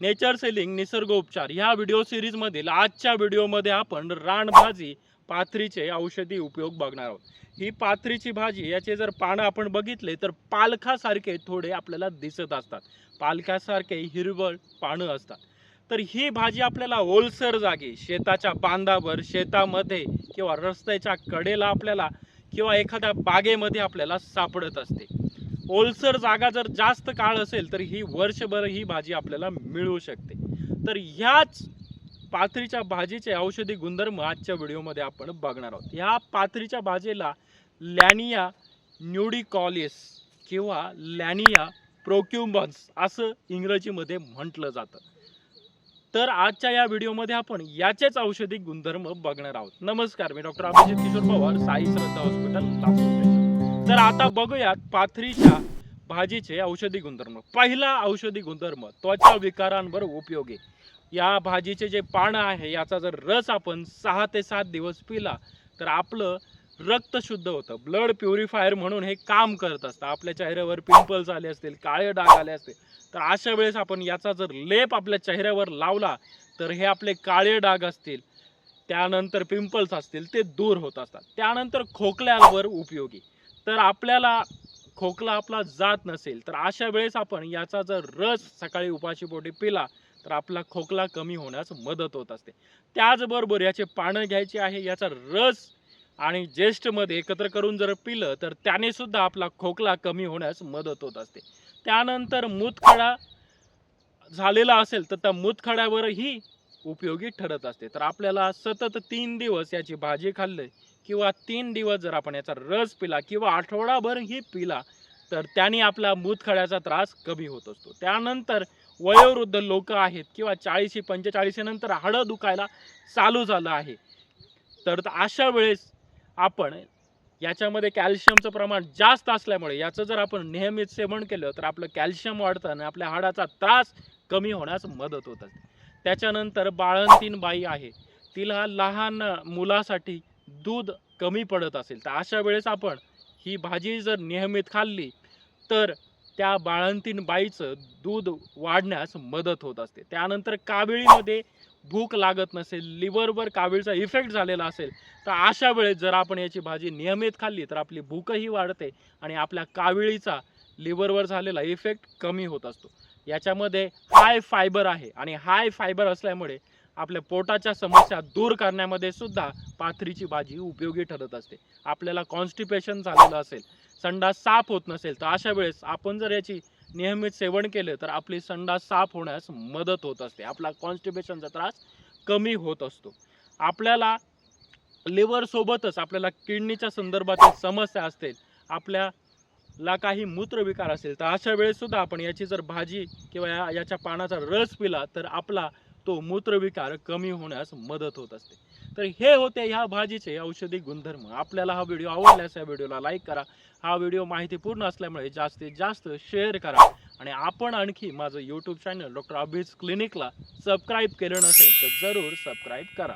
Nature selling निसर्गोपचार ह्या video सिरीजमधील आजच्या व्हिडिओमध्ये आपण रानभाजी पाथरीचे औषधी उपयोग बघणार आहोत. ही पाथरीची भाजी याचे जर पानं आपण बघितले तर पालखासारखे थोडे आपल्याला दिसत असतात. पालखासारखे हिरवळ पानं असतात. तर ही भाजी आपल्याला ओलसर जागी शेताच्या बांधावर शेतामध्ये किंवा रस्त्याच्या कडेला आपल्याला किंवा एखाद्या बागेमध्ये आपल्याला सापडत असते. ओलसर जागा जर जास्त काळ असेल तर ही वर्षभर ही भाजी आपल्याला मिळू शकते. तर ह्याच पाथरीच्या भाजीचे औषधी गुणधर्म आजच्या व्हिडिओमध्ये आपण बघणार आहोत. ह्या पाथरीच्या भाजीला लॅनिया न्यूडिकॉलिस किंवा लॅनिया प्रोक्युबन्स असं इंग्रजीमध्ये म्हटलं जातं. तर आजच्या या व्हिडिओमध्ये आपण याचेच औषधी गुणधर्म बघणार आहोत. नमस्कार मी डॉक्टर अभिजित किशोर पवार साई श्रद्धा हॉस्पिटल लातूर तर आता बघूयात पाथरीच्या भाजीचे औषधी गुणधर्म. पहिला औषधी गुणधर्म त्वचा विकारांवर उपयोगी. या भाजीचे जे पानं आहे याचा जर रस आपण सहा ते सात दिवस पिला तर आपलं रक्त शुद्ध होतं. ब्लड प्युरिफायर म्हणून हे काम करत असतं. आपल्या चेहऱ्यावर पिंपल्स आले असतील काळे डाग आले असतील तर अशा वेळेस आपण याचा जर लेप आपल्या चेहऱ्यावर लावला तर हे आपले काळे डाग असतील त्यानंतर पिंपल्स असतील ते दूर होत असतात. त्यानंतर खोकल्यावर उपयोगी. तर आपल्याला खोकला आपला जात नसेल तर अशा वेळेस आपण याचा जर रस सकाळी उपाशी पोटी पिला तर आपला खोकला कमी होण्यास मदत होत असते. त्याचबरोबर याचे पानं घ्यायचे आहे याचा रस आणि ज्येष्ठमध्ये एकत्र करून जर पिलं तर त्याने सुद्धा आपला खोकला कमी होण्यास मदत होत असते. त्यानंतर मूतखडा झालेला असेल तर त्या मूतखड्यावरही उपयोगी ठरत असते. तर आपल्याला सतत तीन दिवस याची भाजी खाल्ली किंवा तीन दिवस जर आपण याचा रस पिला किंवा आठवडाभरही पिला तर त्याने आपला मूतखड्याचा त्रास कमी होत असतो. त्यानंतर वयोवृद्ध लोक आहेत किंवा चाळीशी पंचेचाळीशी नंतर हाडं दुखायला चालू झालं आहे. तर अशा वेळेस आपण याच्यामध्ये कॅल्शियमचं प्रमाण जास्त असल्यामुळे याचं जर आपण नेहमीच सेवन केलं तर आपलं कॅल्शियम वाढतं आणि आपल्या हाडाचा त्रास कमी होण्यास मदत होतात त्याच्यानंतर बाळंतीन बाई आहे. तिला लहान मुलासाठी दूध कमी पडत असेल. तर अशा वेळेस आपण ही भाजी जर नियमित खाल्ली तर त्या बाळंतीन बाईचं दूध वाढण्यास मदत होत असते. त्यानंतर काविळीमध्ये भूक लागत नसेल लिव्हरवर कावीळचा इफेक्ट झालेला असेल तर अशा वेळेस जर आपण याची भाजी नियमित खाल्ली तर आपली भूकही वाढते आणि आपल्या काविळीचा लिव्हरवर झालेला इफेक्ट कमी होत असतो. याच्यामध्ये हाय फायबर आहे आणि हाय फायबर असल्यामुळे आपल्या पोटाच्या समस्या दूर करण्यामध्ये सुद्धा पाथरीची भाजी उपयोगी ठरत असते. आपल्याला कॉन्स्टिपेशन झालेलं असेल संडास साफ होत नसेल तर अशा वेळेस आपण जर याची नियमित सेवन केलं तर आपली संडास साफ होण्यास मदत होत असते. आपला कॉन्स्टिपेशनचा त्रास कमी होत असतो. आपल्याला लिव्हरसोबतच आपल्याला किडनीच्या संदर्भातील समस्या असतील आपल्याला काही मूत्रविकार असेल तर अशा वेळेस सुद्धा आपण याची जर भाजी किंवा या याच्या पानाचा रस पिला तर आपला तो मूत्रविकार कमी होण्यास मदत होत असते. तर हे होते ह्या भाजीचे औषधी गुणधर्म. आपल्याला हा व्हिडिओ आवडल्यास या व्हिडिओला लाईक करा. हा व्हिडिओ माहितीपूर्ण असल्यामुळे जास्तीत जास्त शेअर करा. आणि आपण आणखी माझं यूट्यूब चॅनल डॉक्टर अभिज क्लिनिकला सबस्क्राईब केलं नसेल तर जरूर सबस्क्राईब करा.